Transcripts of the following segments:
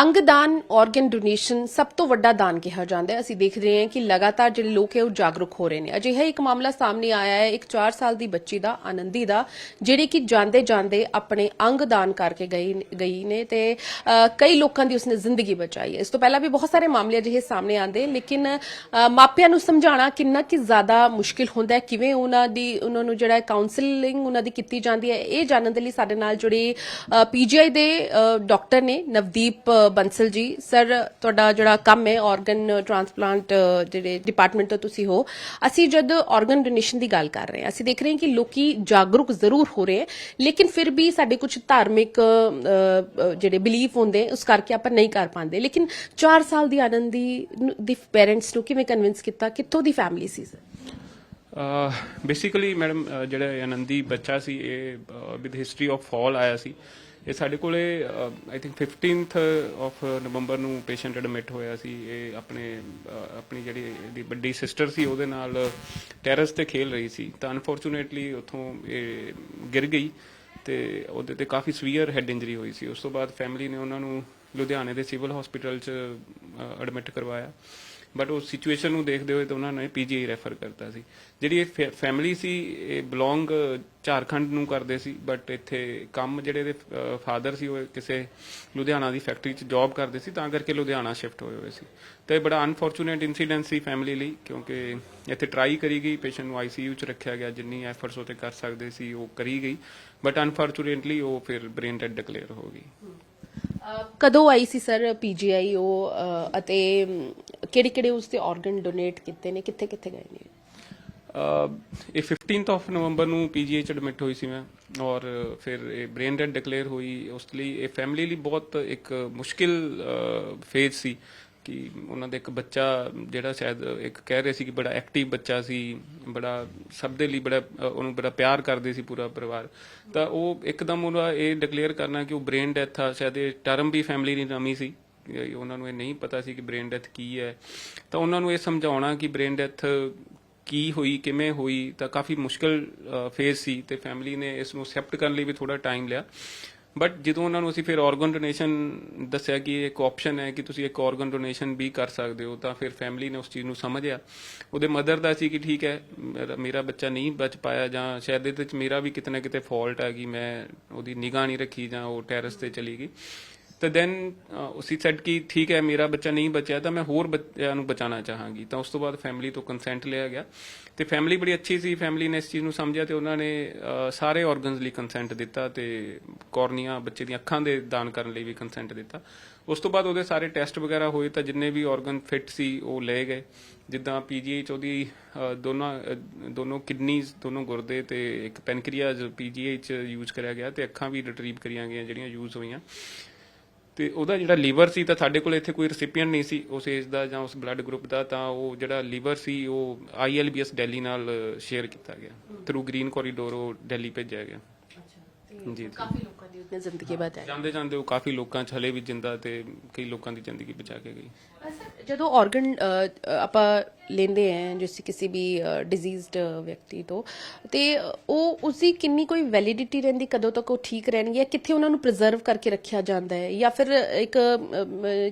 ਅੰਗਦਾਨ organ donation ਸਭ ਤੋਂ ਵੱਡਾ ਦਾਨ ਕਿਹਾ ਜਾਂਦਾ ਹੈ। ਅਸੀਂ ਦੇਖ ਰਹੇ ਹਾਂ ਕਿ ਲਗਾਤਾਰ ਜਿਹੜੇ ਲੋਕ ਹੈ, ਉਹ ਜਾਗਰੂਕ ਹੋ ਰਹੇ ਨੇ। ਅਜਿਹਾ ਇੱਕ ਮਾਮਲਾ ਸਾਹਮਣੇ ਆਇਆ ਹੈ, ਇੱਕ 4 ਸਾਲ ਦੀ ਬੱਚੀ ਦਾ, ਆਨੰਦੀ ਦਾ, ਜਿਹੜੀ ਕਿ ਜਾਂਦੇ ਜਾਂਦੇ ਆਪਣੇ ਅੰਗ ਦਾਨ ਕਰਕੇ ਗਈ ਗਈ ਨੇ ਤੇ ਕਈ ਲੋਕਾਂ ਦੀ ਉਸਨੇ ਜ਼ਿੰਦਗੀ ਬਚਾਈ ਹੈ। ਇਸ ਤੋਂ ਪਹਿਲਾਂ ਵੀ ਬਹੁਤ ਸਾਰੇ ਮਾਮਲੇ ਅਜਿਹੇ ਸਾਹਮਣੇ ਆਉਂਦੇ ਲੇਕਿਨ ਮਾਪਿਆਂ ਨੂੰ ਸਮਝਾਉਣਾ ਕਿੰਨਾ ਕਿ ਜ਼ਿਆਦਾ ਮੁਸ਼ਕਿਲ ਹੁੰਦਾ ਹੈ। ਕਿਵੇਂ ਉਹਨਾਂ ਦੀ, ਉਹਨਾਂ ਨੂੰ ਜਿਹੜਾ ਕਾਉਂਸਲਿੰਗ ਉਹਨਾਂ ਦੀ ਕੀਤੀ ਜਾਂਦੀ ਹੈ, ਇਹ ਜਾਣਨ ਦੇ ਲਈ ਸਾਡੇ ਨਾਲ ਜੁੜੇ ਪੀਜੀਆਈ ਦੇ ਡਾਕਟਰ ਨੇ ਨਵਦੀਪ ਬੰਸਲ ਜੀ, ਸਰ, ਤੁਹਾਡਾ ਜਿਹੜਾ ਕੰਮ ਹੈ ਆਰਗਨ ਟ੍ਰਾਂਸਪਲਾਂਟ ਜਿਹੜੇ ਡਿਪਾਰਟਮੈਂਟ ਤੋਂ ਤੁਸੀਂ ਹੋ, ਅਸੀਂ ਜਦ ਆਰਗਨ ਡੋਨੇਸ਼ਨ ਦੀ ਗੱਲ ਕਰ ਰਹੇ ਹਾਂ, ਅਸੀਂ ਦੇਖ ਰਹੇ ਹਾਂ ਕਿ ਲੋਕੀ ਜਾਗਰੂਕ ਜ਼ਰੂਰ ਹੋ ਰਹੇ ਹੈ, ਲੇਕਿਨ ਫਿਰ ਵੀ ਸਾਡੇ ਕੁਝ ਧਾਰਮਿਕ ਜਿਹੜੇ ਬਿਲੀਫ ਹੁੰਦੇ, ਉਸ ਕਰਕੇ ਆਪਾਂ ਨਹੀਂ ਕਰ ਪਾਉਂਦੇ। ਲੇਕਿਨ 4 ਸਾਲ ਦੀ ਆਨੰਦੀ ਨੂੰ- ਦੀ ਪੇਰੈਂਟਸ ਨੂੰ ਕਿਵੇਂ ਕਨਵਿੰਸ ਕੀਤਾ, ਕਿੱਥੋਂ ਦੀ ਫੈਮਿਲੀ ਸੀ, ਸਰ? ਬੇਸਿਕਲੀ ਮੈਡਮ ਜਿਹੜਾ ਆਨੰਦੀ ਬੱਚਾ ਸੀ, ਇਹ ਵਿਦ ਹਿਸਟਰੀ ਆਫ ਫਾਲ ਆਇਆ ਸੀ। ਇਹ ਸਾਡੇ ਕੋਲੇ ਆਈ ਥਿੰਕ 15th ਆਫ ਨਵੰਬਰ ਨੂੰ ਪੇਸ਼ੈਂਟ ਐਡਮਿਟ ਹੋਇਆ ਸੀ। ਇਹ ਆਪਣੇ ਅਹ, ਆਪਣੀ ਜਿਹੜੀ ਇਹਦੀ ਵੱਡੀ ਸਿਸਟਰ ਸੀ ਉਹਦੇ ਨਾਲ ਟੈਰਸ ਤੇ ਖੇਲ ਰਹੀ ਸੀ। ਤਾਂ ਅਨਫੋਰਚੂਨੇਟਲੀ ਉੱਥੋਂ ਇਹ ਗਿਰ ਗਈ ਤੇ ਉਹਦੇ ਤੇ ਕਾਫੀ ਸਵੀਅਰ ਹੈਡ ਇੰਜਰੀ ਹੋਈ ਸੀ। ਉਸ ਤੋਂ ਬਾਅਦ ਫੈਮਿਲੀ ਨੇ ਉਹਨਾਂ ਨੂੰ ਲੁਧਿਆਣੇ ਦੇ ਸਿਵਲ ਹਸਪੀਟਲ 'ਚ ਐਡਮਿਟ ਕਰਵਾਇਆ। ਬਟ ਉਹ ਸਿਚੁਏਸ਼ਨ ਨੂੰ ਦੇਖਦੇ ਹੋਏ ਤਾਂ ਉਹਨਾਂ ਨੇ ਪੀਜੀਆਈ ਰੈਫਰ ਕਰਤਾ ਸੀ। ਜਿਹੜੀ ਇਹ ਫੈਮਿਲੀ ਸੀ, ਇਹ ਬਿਲੋਂਗ ਝਾਰਖੰਡ ਨੂੰ ਕਰਦੇ ਸੀ ਬਟ ਇੱਥੇ ਕੰਮ ਜਿਹੜੇ ਦੇ ਫਾਦਰ ਸੀ, ਉਹ ਕਿਸੇ ਲੁਧਿਆਣਾ ਦੀ ਫੈਕਟਰੀ 'ਚ ਜੌਬ ਕਰਦੇ ਸੀ, ਤਾਂ ਕਰਕੇ ਲੁਧਿਆਣਾ ਸ਼ਿਫਟ ਹੋਏ ਹੋਏ ਸੀ। ਤੇ ਬੜਾ ਅਨਫੋਰਚੂਨੇਟ ਇਨਸੀਡੈਂਟ ਸੀ ਫੈਮਿਲੀ ਲਈ, ਕਿਉਂਕਿ ਇੱਥੇ ਟਰਾਈ ਕਰੀ ਗਈ ਪੇਸ਼ੈਂਟ ਨੂੰ ਆਈਸੀਯੂ 'ਚ ਰੱਖਿਆ ਗਿਆ, ਜਿੰਨੀ ਐਫਰਟਸ ਉਹ ਤੇ ਕਰ ਸਕਦੇ ਸੀ, ਉਹ ਕਰੀ ਗਈ। ਬਟ ਅਨਫੋਰਚੂਨੇਟਲੀ ਉਹ ਫਿਰ ਬ੍ਰੇਨ ਡੈਡ ਡਿਕਲੇਅਰ ਹੋ ਗਈ। ਕਦੋਂ ਆਈ ਸੀ ਸਰ ਪੀਜੀਆਈ ਉਹ ਅ, ਅਤੇ ਕਿਹੜੇ ਕਿਹੜੇ ਉਸ ਦੇ ਆਰਗਨ ਡੋਨੇਟ ਕੀਤੇ ਨੇ? ਕਿੱਥੇ ਕਿੱਥੇ ਗਏ ਨੇ? ਅਹ ਇਹ 15th ਆਫ ਨਵੰਬਰ ਨੂੰ ਪੀਜੀਆਈ ਚ ਐਡਮਿਟ ਹੋਈ ਸੀ ਮੈਂ ਔਰ ਫਿਰ ਇਹ ਬ੍ਰੇਨ ਡੈਡ ਡਿਕਲੇਅਰ ਹੋਈ ਉਸ ਲਈ ਇਹ ਫੈਮਿਲੀ ਲਈ ਬਹੁਤ ਇੱਕ ਮੁਸ਼ਕਿਲ ਫੇਜ਼ ਸੀ। ਕਿ ਉਹਨਾਂ ਦਾ ਇੱਕ ਬੱਚਾ ਜਿਹੜਾ ਸ਼ਾਇਦ ਇੱਕ ਕਹਿ ਰਹੇ ਸੀ ਕਿ ਬੜਾ ਐਕਟਿਵ ਬੱਚਾ ਸੀ, ਬੜਾ ਸਭ ਦੇ ਲਈ ਬੜਾ ਉਹਨੂੰ ਬੜਾ ਪਿਆਰ ਕਰਦੇ ਸੀ ਪੂਰਾ ਪਰਿਵਾਰ। ਤਾਂ ਉਹ ਇੱਕਦਮ ਉਹਦਾ ਇਹ ਡਿਕਲੇਅਰ ਕਰਨਾ ਕਿ ਉਹ ਬ੍ਰੇਨ ਡੈਥ ਆ, ਸ਼ਾਇਦ ਇਹ ਟਰਮ ਵੀ ਫੈਮਿਲੀ ਦੀ ਨਵੀਂ ਸੀ। ਉਹਨਾਂ ਨੂੰ ਇਹ ਨਹੀਂ ਪਤਾ ਸੀ ਕਿ ਬ੍ਰੇਨ ਡੈਥ ਕੀ ਹੈ। ਤਾਂ ਉਹਨਾਂ ਨੂੰ ਇਹ ਸਮਝਾਉਣਾ ਕਿ ਬ੍ਰੇਨ ਡੈਥ ਕੀ ਹੋਈ, ਕਿਵੇਂ ਹੋਈ, ਤਾਂ ਕਾਫੀ ਮੁਸ਼ਕਲ ਫੇਸ ਸੀ ਤੇ ਫੈਮਿਲੀ ਨੇ ਇਸ ਨੂੰ ਅਕਸੈਪਟ ਕਰਨ ਲਈ ਵੀ ਥੋੜਾ ਟਾਈਮ ਲਿਆ। ਬਟ ਜਦੋਂ ਉਹਨਾਂ ਨੂੰ ਅਸੀਂ ਫਿਰ ਆਰਗਨ ਡੋਨੇਸ਼ਨ ਦੱਸਿਆ ਕਿ ਇਹ ਇੱਕ ਆਪਸ਼ਨ ਹੈ ਕਿ ਤੁਸੀਂ ਇੱਕ ਆਰਗਨ ਡੋਨੇਸ਼ਨ ਵੀ ਕਰ ਸਕਦੇ ਹੋ, ਤਾਂ ਫਿਰ ਫੈਮਿਲੀ ਨੇ ਉਸ ਚੀਜ਼ ਨੂੰ ਸਮਝਿਆ। ਉਹਦੇ ਮਦਰ ਦਾ ਸੀ ਕਿ ਠੀਕ ਹੈ, ਮੇਰਾ- ਬੱਚਾ ਨਹੀਂ ਬਚ ਪਾਇਆ ਜਾਂ ਸ਼ਾਇਦ ਇਹਦੇ ਵਿੱਚ ਮੇਰਾ ਵੀ ਕਿਤੇ ਨਾ ਕਿਤੇ ਫਾਲਟ ਹੈ ਕਿ ਮੈਂ ਉਹਦੀ ਨਿਗਾਹ ਨਹੀਂ ਰੱਖੀ ਜਾਂ ਉਹ ਟੈਰਸ ਤੇ ਚਲੀ ਗਈ। ਤਾਂ ਦੈਨ ਉਸੀ ਸੈਡ ਕਿ ਠੀਕ ਹੈ ਮੇਰਾ ਬੱਚਾ ਨਹੀਂ ਬਚਿਆ ਤਾਂ ਮੈਂ ਹੋਰ ਬੱਚਿਆਂ ਨੂੰ ਬਚਾਉਣਾ ਚਾਹਾਂਗੀ। ਤਾਂ ਉਸ ਤੋਂ ਬਾਅਦ ਫੈਮਿਲੀ ਤੋਂ ਕੰਸੈਂਟ ਲਿਆ ਗਿਆ। ਤੇ ਫੈਮਿਲੀ ਬੜੀ ਅੱਛੀ ਸੀ ਫੈਮਿਲੀ ਨੇ ਇਸ ਚੀਜ਼ ਨੂੰ ਸਮਝਿਆ ਤੇ ਉਹਨਾਂ ਨੇ ਸਾਰੇ ਆਰਗਨਸ ਲਈ ਕੰਸੈਂਟ ਦਿੱਤਾ ਤੇ ਕੋਰਨੀਆ ਬੱਚੇ ਦੀਆਂ ਅੱਖਾਂ ਦੇ ਦਾਨ ਕਰਨ ਲਈ ਵੀ ਕੰਸੈਂਟ ਦਿੱਤਾ। ਉਸ ਤੋਂ ਬਾਅਦ ਉਹਦੇ ਸਾਰੇ ਟੈਸਟ ਵਗੈਰਾ ਹੋਏ ਤਾਂ ਜਿੰਨੇ ਵੀ ਆਰਗਨ ਫਿੱਟ ਸੀ ਉਹ ਲਏ ਗਏ। ਜਿੱਦਾਂ ਪੀਜੀਆਈ ਚ ਉਹਦੀ ਅਹ, ਦੋਨਾਂ ਦੋਨੋਂ ਕਿਡਨੀਜ਼ ਦੋਨੋਂ ਗੁਰਦੇ ਤੇ ਇੱਕ ਪੈਨਕ੍ਰੀਆਜ਼ ਪੀਜੀਆਈ ਚ ਯੂਜ਼ ਕਰਿਆ ਗਿਆ ਤੇ ਅੱਖਾਂ ਵੀ ਰਿਟਰੀਵ ਕਰੀਆਂ ਗਈਆਂ ਜਿਹੜੀਆਂ ਯੂਜ਼ ਹੋਈਆਂ। ਤੇ ਉਹਦਾ ਜਿਹੜਾ ਲੀਵਰ ਸੀ ਤਾਂ ਸਾਡੇ ਕੋਲ ਇੱਥੇ ਕੋਈ ਰੈਸਿਪੀਐਂਟ ਨਹੀਂ ਸੀ ਉਸ ਏਜ ਦਾ ਜਾਂ ਉਸ ਬਲੱਡ ਗਰੁੱਪ ਦਾ ਤਾਂ ਉਹ ਜਿਹੜਾ ਲੀਵਰ ਸੀ ਉਹ ਆਈਐਲਬੀਐਸ ਦਿੱਲੀ ਨਾਲ ਸ਼ੇਅਰ ਕੀਤਾ ਗਿਆ। ਥਰੂ ਗ੍ਰੀਨ ਕੋਰੀਡੋਰ ਉਹ ਦਿੱਲੀ ਭੇਜਿਆ ਗਿਆ। ਜੀ ਕਾਫੀ ਲੋਕਾਂ ਦੀ ਉਸਨੇ ਜ਼ਿੰਦਗੀ ਬਚਾਈ। ਜਾਂਦੇ ਜਾਂਦੇ ਉਹ ਕਾਫੀ ਲੋਕਾਂ ਚ ਹਲੇ ਵੀ ਜਿੰਦਾ ਤੇ ਕਈ ਲੋਕਾਂ ਦੀ ਜ਼ਿੰਦਗੀ ਬਚਾ ਕੇ ਗਈ। ਜਦੋਂ ਆਰਗਨ ਆਪਾਂ ਲੈਂਦੇ ਹਾਂ ਜਿਸ ਕਿਸੇ ਵੀ ਡਿਜ਼ੀਜ਼ਡ ਵਿਅਕਤੀ ਤੋਂ। ਤੇ ਉਹ, ਉਸਦੀ ਕਿੰਨੀ ਕੋਈ ਵੈਲਿਡਿਟੀ ਰਹਿੰਦੀ, ਕਦੋਂ ਤੱਕ ਉਹ ਠੀਕ ਰਹਿਣਗੇ ਜਾਂ ਕਿੱਥੇ ਉਹਨਾਂ ਨੂੰ ਪ੍ਰੀਜ਼ਰਵ ਕਰਕੇ ਰੱਖਿਆ ਜਾਂਦਾ ਹੈ? ਜਾਂ ਫਿਰ ਇੱਕ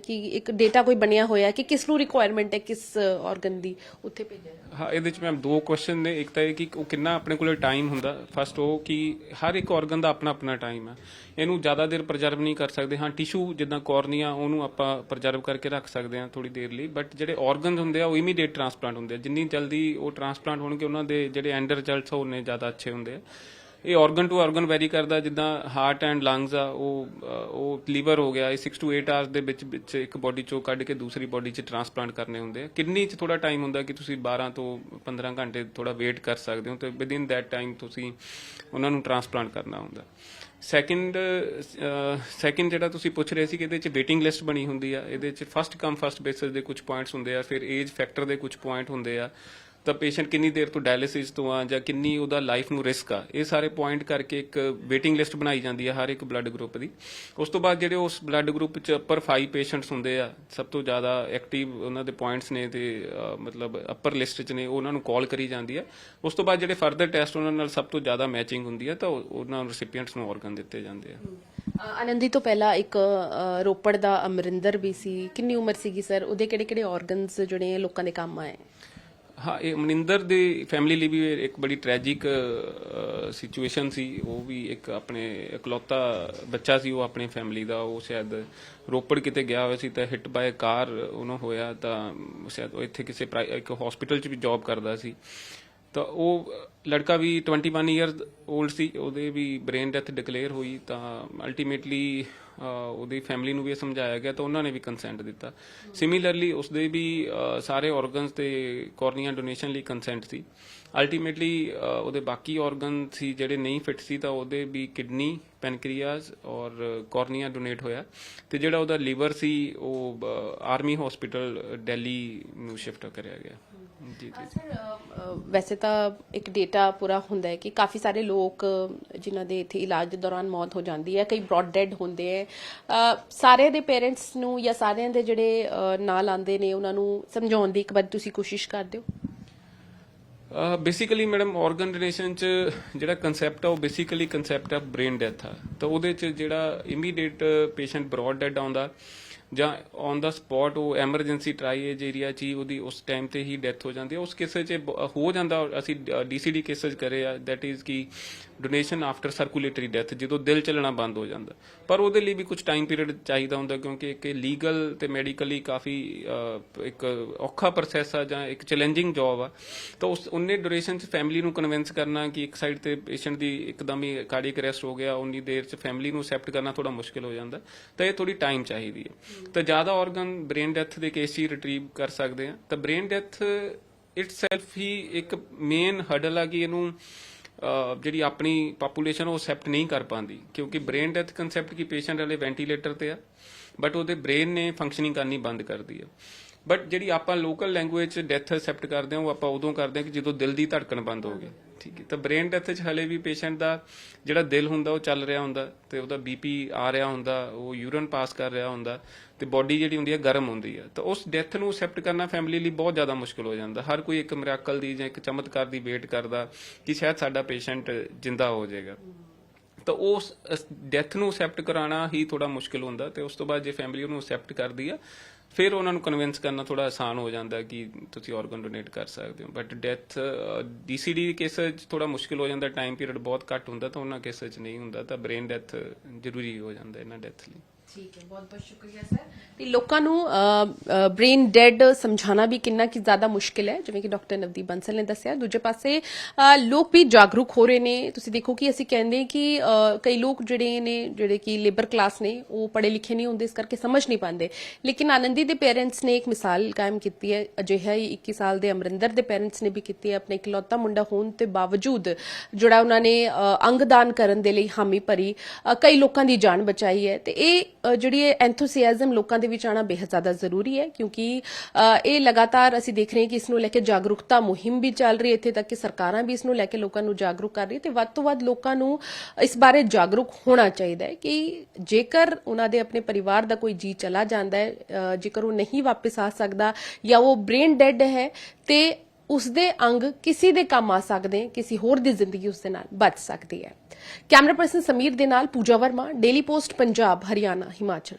ਕਿ ਇੱਕ ਡੇਟਾ ਕੋਈ ਬਣਿਆ ਹੋਇਆ ਕਿ ਕਿਸ ਨੂੰ ਰਿਕੁਆਇਰਮੈਂਟ ਹੈ, ਕਿਸ ਆਰਗਨ ਦੀ ਉੱਥੇ ਭੇਜਿਆ ਹਾਂ? ਇਹਦੇ ਚ ਮੈਮ ਦੋ ਕੁਐਸਚਨ ਨੇ। ਇੱਕ ਤਾਂ ਇਹ ਕਿ ਉਹ ਕਿੰਨਾ ਆਪਣੇ ਕੋਲੇ ਟਾਈਮ ਹੁੰਦਾ। ਫਸਟ ਉਹ ਕਿ ਹਰ ਇੱਕ ਆਰਗਨ ਦਾ ਆਪਣਾ ਆਪਣਾ ਟਾਈਮ ਹੈ। ਇਹਨੂੰ ਜ਼ਿਆਦਾ ਦੇਰ ਪ੍ਰੀਜ਼ਰਵ ਨਹੀਂ ਕਰ ਸਕਦੇ। ਹਾਂ ਟਿਸ਼ੂ ਜਿੱਦਾਂ ਕੋਰਨੀਆ ਉਹਨੂੰ ਆਪਾਂ ਪ੍ਰੀਜ਼ਰਵ ਕਰਕੇ ਰੱਖ ਸਕਦੇ ਹਾਂ ਥੋੜੀ ਦੇਰ ਲਈ। ਬਟ ਜਿਹੜੇ ਆਰਗਨਸ ਹੁੰਦੇ ਆ, ਉਹ ਇਮੀਡੀਏਟ ਟ੍ਰਾਂਸਪਲਾਂਟ ਹੁੰਦੇ ਆ। ਜਿੰਨੀ ਜਲਦੀ ਉਹ ਟ੍ਰਾਂਸਪਲਾਂਟ ਹੋਣਗੇ, ਉਹਨਾਂ ਦੇ ਜਿਹੜੇ ਐਂਡ ਰਿਜ਼ਲਟਸ ਆ ਉਹਨੇ ਜ਼ਿਆਦਾ ਅੱਛੇ ਹੁੰਦੇ ਆ। ਇਹ ਆਰਗਨ ਟੂ ਆਰਗਨ ਵੈਰੀ ਕਰਦਾ, ਜਿੱਦਾਂ ਹਾਰਟ ਐਂਡ ਲੰਗਸ ਆ, ਉਹ ਉਹ ਲੀਵਰ ਹੋ ਗਿਆ, ਇਹ 6 ਟੂ 8 ਆਵਰਸ ਦੇ ਵਿੱਚ ਵਿੱਚ ਇੱਕ ਬੋਡੀ ਚੋਂ ਕੱਢ ਕੇ ਦੂਸਰੀ ਬੋਡੀ 'ਚ ਟ੍ਰਾਂਸਪਲਾਂਟ ਕਰਨੇ ਹੁੰਦੇ ਆ। ਕਿਡਨੀ 'ਚ ਥੋੜਾ ਟਾਈਮ ਹੁੰਦਾ ਕਿ ਤੁਸੀਂ 12 ਤੋਂ 15 ਘੰਟੇ ਥੋੜਾ ਵੇਟ ਕਰ ਸਕਦੇ ਹੋ, ਤੇ ਵਿਦਿਨ ਦੈਟ ਟਾਈਮ ਤੁਸੀਂ ਉਹਨਾਂ ਨੂੰ ਟ੍ਰਾਂਸਪਲਾਂਟ ਕਰਨਾ ਹੁੰਦਾ। ਸੈਕਿੰਡ ਸੈਕਿੰਡ ਜਿਹੜਾ ਤੁਸੀਂ ਪੁੱਛ ਰਹੇ ਸੀ ਕਿ ਇਹਦੇ 'ਚ ਵੇਟਿੰਗ ਲਿਸਟ ਬਣੀ ਹੁੰਦੀ ਆ, ਇਹਦੇ 'ਚ ਫਸਟ ਕਮ ਫਸਟ ਬੇਸਿਸ ਦੇ ਕੁਝ ਪੁਆਇੰਟਸ ਹੁੰਦੇ ਆ, ਫਿਰ ਏਜ ਫੈਕਟਰ ਦੇ ਕੁਝ ਪੁਆਇੰਟ ਹੁੰਦੇ ਆ ਤਾਂ ਪੇਸ਼ੈਂਟ ਕਿੰਨੀ ਦੇਰ ਤੋਂ ਡਾਇਲਿਸਿਸ ਤੋਂ ਆ ਜਾਂ ਕਿੰਨੀ ਉਹਦਾ ਲਾਈਫ ਨੂੰ ਰਿਸਕ ਆ, ਇਹ ਸਾਰੇ ਪੁਆਇੰਟ ਕਰਕੇ ਇੱਕ ਵੇਟਿੰਗ ਲਿਸਟ ਬਣਾਈ ਜਾਂਦੀ ਹੈ ਹਰ ਇੱਕ ਬਲੱਡ ਗਰੁੱਪ ਦੀ। ਉਸ ਤੋਂ ਬਾਅਦ ਜਿਹੜੇ ਉਸ ਬਲੱਡ ਗਰੁੱਪ ਚ ਅਪਰ 5 ਪੇਸ਼ੈਂਟਸ ਹੁੰਦੇ ਆ, ਸਭ ਤੋਂ ਜ਼ਿਆਦਾ ਐਕਟਿਵ ਉਹਨਾਂ ਦੇ ਪੁਆਇੰਟਸ ਨੇ ਤੇ ਮਤਲਬ ਅਪਰ ਲਿਸਟ ਚ ਨੇ, ਉਹਨਾਂ ਨੂੰ ਕਾਲ ਕਰੀ ਜਾਂਦੀ ਹੈ ਉਸ ਤੋਂ ਬਾਅਦ ਜਿਹੜੇ ਫਰਦਰ ਟੈਸਟ ਉਹਨਾਂ ਨਾਲ ਸਭ ਤੋਂ ਜ਼ਿਆਦਾ ਮੈਚਿੰਗ ਹੁੰਦੀ ਹੈ ਤਾਂ ਉਹਨਾਂ ਨੂੰ ਰੈਸਿਪੀਐਂਟਸ ਨੂੰ ਆਰਗਨ ਦਿੱਤੇ ਜਾਂਦੇ ਆ। ਆਨੰਦੀ ਤੋਂ ਪਹਿਲਾਂ ਇੱਕ ਰੋਪੜ ਦਾ ਅਮਰਿੰਦਰ ਵੀ ਸੀ। ਕਿੰਨੀ ਉਮਰ ਸੀਗੀ ਸਰ ਉਹਦੇ ਕਿਹੜੇ ਕਿਹੜੇ ਆਰਗਨਸ ਜਿਹੜੇ ਲੋਕਾਂ ਦੇ ਕੰਮ ਆਏ? ਹਾਂ, ਇਹ ਮਨਿੰਦਰ ਦੀ ਫੈਮਿਲੀ ਲਈ ਵੀ ਇੱਕ ਬੜੀ ਟ੍ਰੈਜਿਕ ਸਿਚੁਏਸ਼ਨ ਸੀ। ਉਹ ਵੀ ਇੱਕ ਆਪਣੇ ਇਕਲੌਤਾ ਬੱਚਾ ਸੀ, ਉਹ ਆਪਣੀ ਫੈਮਿਲੀ ਦਾ। ਉਹ ਸ਼ਾਇਦ ਰੋਪੜ ਕਿਤੇ ਗਿਆ ਹੋਇਆ ਸੀ ਤਾਂ ਹਿੱਟ ਬਾਏ ਕਾਰ ਉਹਨੂੰ ਹੋਇਆ ਤਾਂ ਸ਼ਾਇਦ ਉਹ ਇੱਥੇ ਕਿਸੇ ਪ੍ਰਾਈ- ਇੱਕ ਹਸਪੀਟਲ 'ਚ ਵੀ ਜੌਬ ਕਰਦਾ ਸੀ। ਤਾਂ ਉਹ ਲੜਕਾ ਵੀ 21 ਇਅਰ 올ਡ ਸੀ, ਉਹਦੇ ਵੀ ਬ੍ਰੇਨ ਡੈਥ ਡਿਕਲੇਅਰ ਹੋਈ, ਤਾਂ ਅਲਟੀਮੇਟਲੀ ਉਹਦੀ ਫੈਮਿਲੀ ਨੂੰ ਵੀ ਇਹ ਸਮਝਾਇਆ ਗਿਆ, ਤਾਂ ਉਹਨਾਂ ਨੇ ਵੀ ਕੰਸੈਂਟ ਦਿੱਤਾ। ਸਿਮਿਲਰਲੀ ਉਸਦੇ ਵੀ ਸਾਰੇ ਆਰਗਨਸ ਤੇ ਕੋਰਨੀਆ ਡੋਨੇਸ਼ਨ ਲਈ ਕੰਸੈਂਟ ਸੀ। ਅਲਟੀਮੇਟਲੀ ਉਹਦੇ ਬਾਕੀ ਆਰਗਨ ਸੀ ਜਿਹੜੇ ਨਹੀਂ ਫਿੱਟ ਸੀ, ਤਾਂ ਉਹਦੇ ਵੀ ਕਿਡਨੀ ਪੈਨਕ੍ਰੀਆਸ ਔਰ ਕੋਰਨੀਆ ਡੋਨੇਟ ਹੋਇਆ। ਤੇ ਜਿਹੜਾ ਉਹਦਾ ਲੀਵਰ ਸੀ, ਉਹ ਆਰਮੀ ਹਸਪੀਟਲ ਦਿੱਲੀ ਨੂੰ ਸ਼ਿਫਟ ਕਰਿਆ ਗਿਆ। ਜੀ ਸਰ ਵੈਸੇ ਤਾਂ ਇੱਕ ਡੇਟਾ ਪੂਰਾ ਹੁੰਦਾ ਹੈ ਕਿ ਕਾਫੀ ਸਾਰੇ ਲੋਕ ਜਿਨ੍ਹਾਂ ਦੇ ਇੱਥੇ ਇਲਾਜ ਦੇ ਦੌਰਾਨ ਮੌਤ ਹੋ ਜਾਂਦੀ ਹੈ ਕਈ ਬ੍ਰੌਡ ਡੈਡ ਹੁੰਦੇ ਹੈ। ਸਾਰੇ ਦੇ ਪੇਰੈਂਟਸ ਨੂੰ ਜਾਂ ਸਾਰਿਆਂ ਦੇ ਜਿਹੜੇ ਨਾਲ ਆਉਂਦੇ ਨੇ ਉਹਨਾਂ ਨੂੰ ਸਮਝਾਉਣ ਦੀ ਇੱਕ ਵਾਰ ਤੁਸੀਂ ਕੋਸ਼ਿਸ਼ ਕਰਦੇ ਹੋ? ਬੇਸਿਕਲੀ ਮੈਡਮ ਆਰਗਨ ਡੋਨੇਸ਼ਨ ਚ ਜਿਹੜਾ ਕਨਸੈਪਟ ਆ ਉਹ basically concept of brain death ਆ। ਤਾਂ ਉਹਦੇ ਚ ਜਿਹੜਾ ਇਮੀਡੀਏਟ ਪੇਸ਼ੈਂਟ ਬ੍ਰੌਡ ਡੈਡ ਆਉਂਦਾ ਜਾਂ ਔਨ ਦਾ ਸਪੌਟ ਉਹ ਐਮਰਜੈਂਸੀ ਟਰਾਈ ਏਜ ਏਰੀਆ ਚ ਹੀ ਉਹਦੀ ਉਸ ਟਾਈਮ ਤੇ ਹੀ ਡੈਥ ਹੋ ਜਾਂਦੀ ਹੈ। ਉਸ ਕਿਸੇ ਚ ਬ- ਹੋ ਜਾਂਦਾ ਅਸੀਂ ਡੀਸੀਡੀ ਕੇਸਸ ਕਰੇ ਆ ਦੈਟ ਇਜ਼ ਕਿ ਡੋਨੇਸ਼ਨ ਆਫਟਰ ਸਰਕੂਲੇਟਰੀ ਡੈਥ ਜਦੋਂ ਦਿਲ ਚੱਲਣਾ ਬੰਦ ਹੋ ਜਾਂਦਾ। ਪਰ ਉਹਦੇ ਲਈ ਵੀ ਕੁਝ ਟਾਈਮ ਪੀਰੀਅਡ ਚਾਹੀਦਾ ਹੁੰਦਾ ਕਿਉਂਕਿ ਇੱਕ ਲੀਗਲ ਤੇ ਮੈਡੀਕਲੀ ਕਾਫੀ ਇੱਕ ਔਖਾ ਪ੍ਰੋਸੈਸ ਆ ਜਾਂ ਇੱਕ ਚੈਲੰਜਿੰਗ ਜੌਬ ਆ। ਤਾਂ ਉਸ ਉਨੇ ਡਿਊਰੇਸ਼ਨ ਚ ਫੈਮਿਲੀ ਨੂੰ ਕਨਵਿੰਸ ਕਰਨਾ ਕਿ ਇੱਕ ਸਾਈਡ ਤੇ ਪੇਸ਼ੈਂਟ ਦੀ ਇੱਕਦਮ ਹੀ ਕਾਰਡੀਅਕ ਅਰੈਸਟ ਹੋ ਗਿਆ, ਉਨੀ ਦੇਰ ਚ ਫੈਮਿਲੀ ਨੂੰ ਅਸੈਪਟ ਕਰਨਾ ਥੋੜਾ ਮੁਸ਼ਕਿਲ ਹੋ ਜਾਂਦਾ। ਤਾਂ ਇਹ ਥੋੜੀ ਟਾਈਮ ਚਾਹੀਦੀ ਹੈ। ਤਾਂ ਜ਼ਿਆਦਾ ਆਰਗਨ ਬ੍ਰੇਨ ਡੈਥ ਦੇ ਕੇਸ ਹੀ ਰਿਟਰੀਵ ਕਰ ਸਕਦੇ ਆ। ਤਾਂ ਬ੍ਰੇਨ ਡੈਥ ਇਟਸੈਲਫ ਹੀ ਇੱਕ ਮੇਨ ਹਰਡਲ ਆ ਕਿ ਇਹਨੂੰ ਜਿਹੜੀ ਆਪਣੀ ਪਾਪੂਲੇਸ਼ਨ ਉਹ ਅਸੈਪਟ ਨਹੀਂ ਕਰ ਪਾਉਂਦੀ। ਕਿਉਂਕਿ ਬ੍ਰੇਨ ਡੈਥ ਕਨਸੈਪਟ ਕੀ ਪੇਸ਼ੈਂਟ ਵਾਲੇ ਵੈਂਟੀਲੇਟਰ ਤੇ ਆ ਬਟ ਉਹਦੇ ਬ੍ਰੇਨ ਨੇ ਫੰਕਸ਼ਨਿੰਗ ਕਰਨੀ ਬੰਦ ਕਰਦੀ ਆ। ਬਟ ਜਿਹੜੀ ਆਪਾਂ ਲੋਕਲ ਲੈਂਗੁਏਜ ਚ ਡੈਥ ਅਸੈਪਟ ਕਰਦੇ ਹਾਂ, ਉਹ ਆਪਾਂ ਉਦੋਂ ਕਰਦੇ ਹਾਂ ਕਿ ਜਦੋਂ ਦਿਲ ਦੀ ਧੜਕਣ ਬੰਦ ਹੋ ਗਈ। ਠੀਕ ਹੈ। ਤਾਂ ਬ੍ਰੇਨ ਡੈਥ ਚ ਹਲੇ ਵੀ ਪੇਸ਼ੈਂਟ ਦਾ ਜਿਹੜਾ ਦਿਲ ਹੁੰਦਾ, ਉਹ ਚੱਲ ਰਿਹਾ ਹੁੰਦਾ ਤੇ ਉਹਦਾ ਬੀਪੀ ਆ ਰਿਹਾ ਹੁੰਦਾ, ਉਹ ਯੂਰਨ ਪਾਸ ਕਰ ਰਿਹਾ ਹੁੰਦਾ ਤੇ ਬਾਡੀ ਜਿਹੜੀ ਹੁੰਦੀ ਹੈ, ਗਰਮ ਹੁੰਦੀ ਹੈ। ਤਾਂ ਉਸ ਡੈਥ ਨੂੰ ਅਸੈਪਟ ਕਰਨਾ ਫੈਮਿਲੀ ਲਈ ਬਹੁਤ ਜ਼ਿਆਦਾ ਮੁਸ਼ਕਲ ਹੋ ਜਾਂਦਾ। ਹਰ ਕੋਈ ਇੱਕ ਮਿਰਾਕਲ ਦੀ ਜਾਂ ਇੱਕ ਚਮਤਕਾਰ ਦੀ ਵੇਟ ਕਰਦਾ ਕਿ ਸ਼ਾਇਦ ਸਾਡਾ ਪੇਸ਼ੈਂਟ ਜਿੰਦਾ ਹੋ ਜਾਏਗਾ। ਤਾਂ ਉਸ ਡੈਥ ਨੂੰ ਅਸੈਪਟ ਕਰਾਉਣਾ ਹੀ ਥੋੜਾ ਮੁਸ਼ਕਿਲ ਹੁੰਦਾ ਤੇ ਉਸ ਤੋਂ ਬਾਅਦ ਜੇ ਫੈਮਿਲੀ ਉਹਨੂੰ ਅਸੈਪਟ ਕਰਦੀ ਆ ਫਿਰ ਉਹਨਾਂ ਨੂੰ ਕਨਵਿੰਸ ਕਰਨਾ ਥੋੜਾ ਆਸਾਨ ਹੋ ਜਾਂਦਾ ਕਿ ਤੁਸੀਂ ਆਰਗਨ ਡੋਨੇਟ ਕਰ ਸਕਦੇ ਹੋ। ਬਟ ਡੈਥ ਡੀਸੀਡੀ ਕੇਸ 'ਚ ਥੋੜਾ ਮੁਸ਼ਕਿਲ ਹੋ ਜਾਂਦਾ। ਟਾਈਮ ਪੀਰੀਅਡ ਬਹੁਤ ਘੱਟ ਹੁੰਦਾ ਤਾਂ ਉਹਨਾਂ ਕੇਸਾਂ 'ਚ ਨਹੀਂ ਹੁੰਦਾ। ਤਾਂ ਬ੍ਰੇਨ ਡੈਥ ਜ਼ਰੂਰੀ ਹੋ ਜਾਂਦਾ ਇਹਨਾਂ ਡੈਥ ਲਈ। ਠੀਕ ਹੈ, ਬਹੁਤ ਬਹੁਤ ਸ਼ੁਕਰੀਆ, ਸਰ। ਤੇ ਲੋਕਾਂ ਨੂੰ ਬ੍ਰੇਨ ਡੈਡ ਸਮਝਾਉਣਾ ਵੀ ਕਿੰਨਾ ਕਿ ਜ਼ਿਆਦਾ ਮੁਸ਼ਕਿਲ ਹੈ, ਜਿਵੇਂ ਕਿ ਡਾਕਟਰ ਨਵਦੀਪ ਬੰਸਲ ਨੇ ਦੱਸਿਆ। ਦੂਜੇ ਪਾਸੇ ਲੋਕ ਵੀ ਜਾਗਰੂਕ ਹੋ ਰਹੇ ਨੇ। ਤੁਸੀਂ ਦੇਖੋ ਕਿ ਅਸੀਂ ਕਹਿੰਦੇ ਕਿ ਕਈ ਲੋਕ ਜਿਹੜੇ ਨੇ, ਜਿਹੜੇ ਕਿ ਲੇਬਰ ਕਲਾਸ ਨੇ, ਉਹ ਪੜ੍ਹੇ ਲਿਖੇ ਨਹੀਂ ਹੁੰਦੇ, ਇਸ ਕਰਕੇ ਸਮਝ ਨਹੀਂ ਪਾਉਂਦੇ। ਲੇਕਿਨ ਆਨੰਦੀ ਦੇ ਪੇਰੈਂਟਸ ਨੇ ਇੱਕ ਮਿਸਾਲ ਕਾਇਮ ਕੀਤੀ ਹੈ, ਅਜਿਹਾ ਹੀ 21 ਸਾਲ ਦੇ ਅਮਰਿੰਦਰ ਦੇ ਪੇਰੈਂਟਸ ਨੇ ਵੀ ਕੀਤੀ ਹੈ, ਆਪਣੇ ਇਕਲੌਤਾ ਮੁੰਡਾ ਹੋਣ ਤੇ ਬਾਵਜੂਦ, ਜਿਹੜਾ ਉਹਨਾਂ ਨੇ ਅੰਗਦਾਨ ਕਰਨ ਦੇ ਲਈ ਹਾਮੀ ਭਰੀ ਕਈ ਲੋਕਾਂ ਦੀ ਜਾਨ ਬਚਾਈ ਹੈ। ਤੇ ਇਹ ਜਿਹੜੀ ਇਹ ਐਂਥੂਸੀਆਜ਼ਮ ਲੋਕਾਂ ਦੇ ਵਿੱਚ ਆਣਾ ਬੇਹੱਦ ਜ਼ਿਆਦਾ ਜ਼ਰੂਰੀ ਹੈ, ਕਿਉਂਕਿ ਇਹ ਲਗਾਤਾਰ ਅਸੀਂ ਦੇਖ ਰਹੇ ਹਾਂ ਕਿ ਇਸ ਨੂੰ ਲੈ ਕੇ ਜਾਗਰੂਕਤਾ ਮੁਹਿੰਮ ਵੀ ਚੱਲ ਰਹੀ ਹੈ, ਇੱਥੇ ਤੱਕ ਕਿ ਸਰਕਾਰਾਂ ਵੀ ਇਸ ਨੂੰ ਲੈ ਕੇ ਲੋਕਾਂ ਨੂੰ ਜਾਗਰੂਕ ਕਰ ਰਹੀ ਹੈ ਤੇ ਵੱਧ ਤੋਂ ਵੱਧ ਲੋਕਾਂ ਨੂੰ ਇਸ ਬਾਰੇ ਜਾਗਰੂਕ ਹੋਣਾ ਚਾਹੀਦਾ ਹੈ ਕਿ ਜੇਕਰ ਉਹਨਾਂ ਦੇ ਆਪਣੇ ਪਰਿਵਾਰ ਦਾ ਕੋਈ ਜੀ ਚਲਾ ਜਾਂਦਾ ਹੈ ਜੇਕਰ ਉਹ ਨਹੀਂ ਵਾਪਸ ਆ ਸਕਦਾ ਜਾਂ ਉਹ ਬ੍ਰੇਨ ਡੈਡ ਹੈ, ਤੇ ਉਸ ਦੇ ਅੰਗ ਕਿਸੇ ਦੇ ਕੰਮ ਆ ਸਕਦੇ ਹਨ ਕਿਸੇ ਹੋਰ ਦੀ ਜ਼ਿੰਦਗੀ ਉਸ ਦੇ ਨਾਲ ਬਚ ਸਕਦੀ ਹੈ। ਕੈਮਰਾ ਪਰਸਨ ਸਮੀਰ ਦੇ ਨਾਲ ਪੂਜਾ ਵਰਮਾ, ਡੇਲੀ ਪੋਸਟ, ਪੰਜਾਬ, ਹਰਿਆਣਾ, ਹਿਮਾਚਲ।